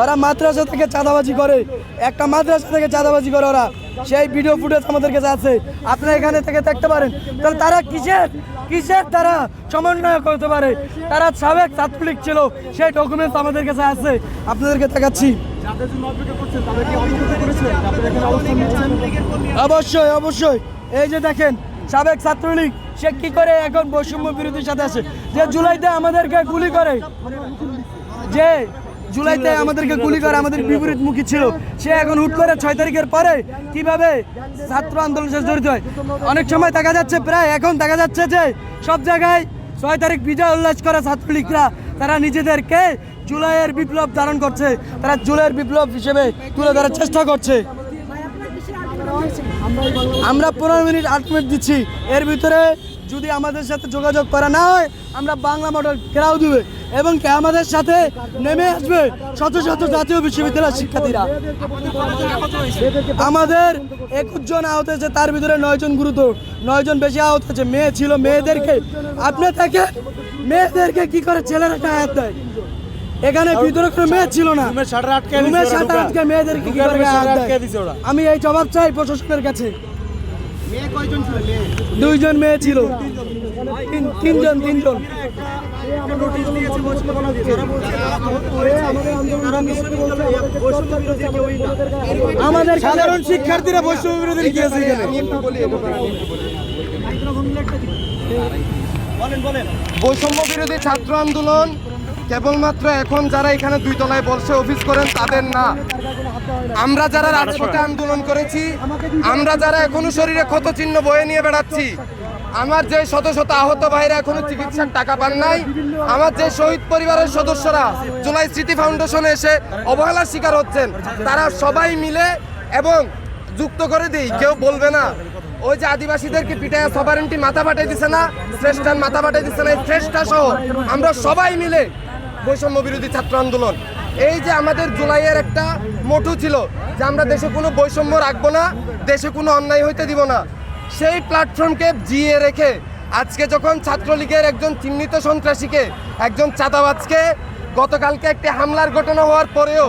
ওরা মাদ্রাসা থেকে চাঁদাবাজি করে। একটা মাদ্রাসা থেকে চাঁদাবাজি করে ওরা। সেই ভিডিও ফুটেজ আমাদের কাছে আছে। আপনারা এখানে থেকে দেখতে পারেন। তাহলে তারা কিসের? কিসের তারা সমন্বয় করতে পারে? তারা সাবেক ছাত্রলীগ ছিল। সেই ডকুমেন্টস আমাদের কাছে আছে। আপনাদেরকে দেখাচ্ছি। অবশ্যই অবশ্যই। এই যে দেখেন, সাবেক ছাত্রলীগ, সে কি করে এখন বৈষম্য বিরোধীর সাথে আছে? যে জুলাইতে আমাদেরকে গুলি করে। যে জুলাইতে আমাদেরকে গুলি করে আমাদের বিপরীতমুখী ছিল। সে এখন হুট করে ছয় তারিখের পরে কীভাবে ছাত্র আন্দোলনের শেষ জড়িত হয়? অনেক সময় দেখা যাচ্ছে প্রায় এখন দেখা যাচ্ছে যে সব জায়গায় ছয় তারিখ বিজয় উল্লাস করা ছাত্রলীগরা তারা নিজেদেরকে জুলাইয়ের বিপ্লব ধারণ করছে। তারা জুলাইয়ের বিপ্লব হিসেবে তুলে ধরার চেষ্টা করছে। আমরা পনেরো মিনিট আট মিনিট দিচ্ছি। এর ভিতরে যদি আমাদের সাথে যোগাযোগ করা না হয় আমরা বাংলা মডেল ঘেরাও দিবে। এবং কি আমাদের সাথে নেমে আসবে শত শত জাতীয় বিশ্ববিদ্যালয়ের শিক্ষার্থীরা। আমাদের একুশ জন আহত হয়েছে তার ভিতরে নয় জন গুরুতর নয় জন বেশি আহত হয়েছে। মেয়ে ছিল মেয়েদেরকে আপনি থেকে মেয়েদেরকে কি করে ছেলেরা আয়াত দেয়? এখানে ভিতরে কোনো মেয়ে ছিল না। রুমের শাটার আটকে মেয়েদেরকে কি করে। আমি এই জবাব চাই প্রশাসনের কাছে। মেয়ে কয়জন ছিল? মেয়ে। দুইজন মেয়ে ছিল। তিন- তিনজন তিনজন। নোটিশ দিয়েছে বৈষম্য বিরোধী তারা বলছে তারা আহত হয়েছে বৈষম্য বিরোধী কেউই না আমাদের সাধারণ শিক্ষার্থীরা বৈষম্য বিরোধী গিয়েছে এখানে বলেন বলেন। বৈষম্য বিরোধী ছাত্র আন্দোলন কেবলমাত্র এখন যারা এখানে দুই তলায় বসে অফিস করেন, তাদের না। আমরা যারা রাজপথে আন্দোলন করেছি, আমরা যারা এখনও শরীরে ক্ষত চিহ্ন বয়ে নিয়ে বেড়াচ্ছি, আমার যে শত শত আহত ভাইরা এখনও চিকিৎসার টাকা পান নাই, আমার যে শহীদ পরিবারের সদস্যরা জুলাই স্মৃতি ফাউন্ডেশনে এসে অবহেলার শিকার হচ্ছেন, তারা সবাই মিলে এবং যুক্ত করে দিই, কেউ বলবে না। ওই যে আদিবাসীদেরকে পিটায় সবারেন্টি মাথা ফাটাই দিছে না শ্রেষ্ঠান মাথা ফাটাই দিছে না, এই শ্রেষ্ঠা সহ আমরা সবাই মিলে বৈষম্য বিরোধী ছাত্র আন্দোলন। এই যে আমাদের জুলাইয়ের একটা মোটু ছিল যে আমরা দেশে কোনো বৈষম্য রাখব না দেশে কোনো অন্যায় হইতে দিব না। সেই প্ল্যাটফর্মকে জিয়ে রেখে আজকে যখন ছাত্রলীগের একজন চিহ্নিত সন্ত্রাসীকে একজন চাঁদাবাজকে গতকালকে একটি হামলার ঘটনা হওয়ার পরেও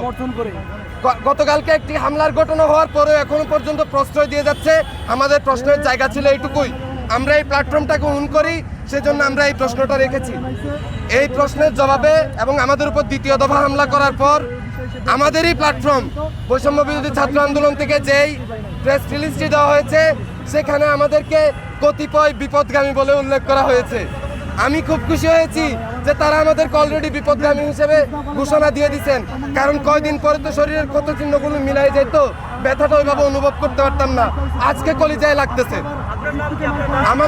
গতকালকে একটি হামলার ঘটনা হওয়ার পরেও এখনও পর্যন্ত প্রশ্রয় দিয়ে যাচ্ছে। আমাদের প্রশ্নের জায়গা ছিল এইটুকুই। আমরা এই প্ল্যাটফর্মটাকে উন করি, সেজন্য আমরা এই প্রশ্নটা রেখেছি। এই প্রশ্নের জবাবে এবং আমাদের উপর দ্বিতীয় দফা হামলা করার পর, আমাদেরই প্ল্যাটফর্ম বৈষম্য বিরোধী ছাত্র আন্দোলন থেকে যেই প্রেস রিলিজটি দেওয়া হয়েছে, সেখানে আমাদেরকে কতিপয় বিপদগামী বলে উল্লেখ করা হয়েছে। আমি খুব খুশি হয়েছি যে তারা আমাদেরকে অলরেডি বিপদগামী হিসেবে ঘোষণা দিয়ে দিচ্ছেন কারণ কয়দিন পরে তো শরীরের ক্ষত চিহ্নগুলো মিলাই যেত, ব্যথাটা ওইভাবে অনুভব করতে পারতাম না। আজকে কলিজায় লাগতেছে। আমার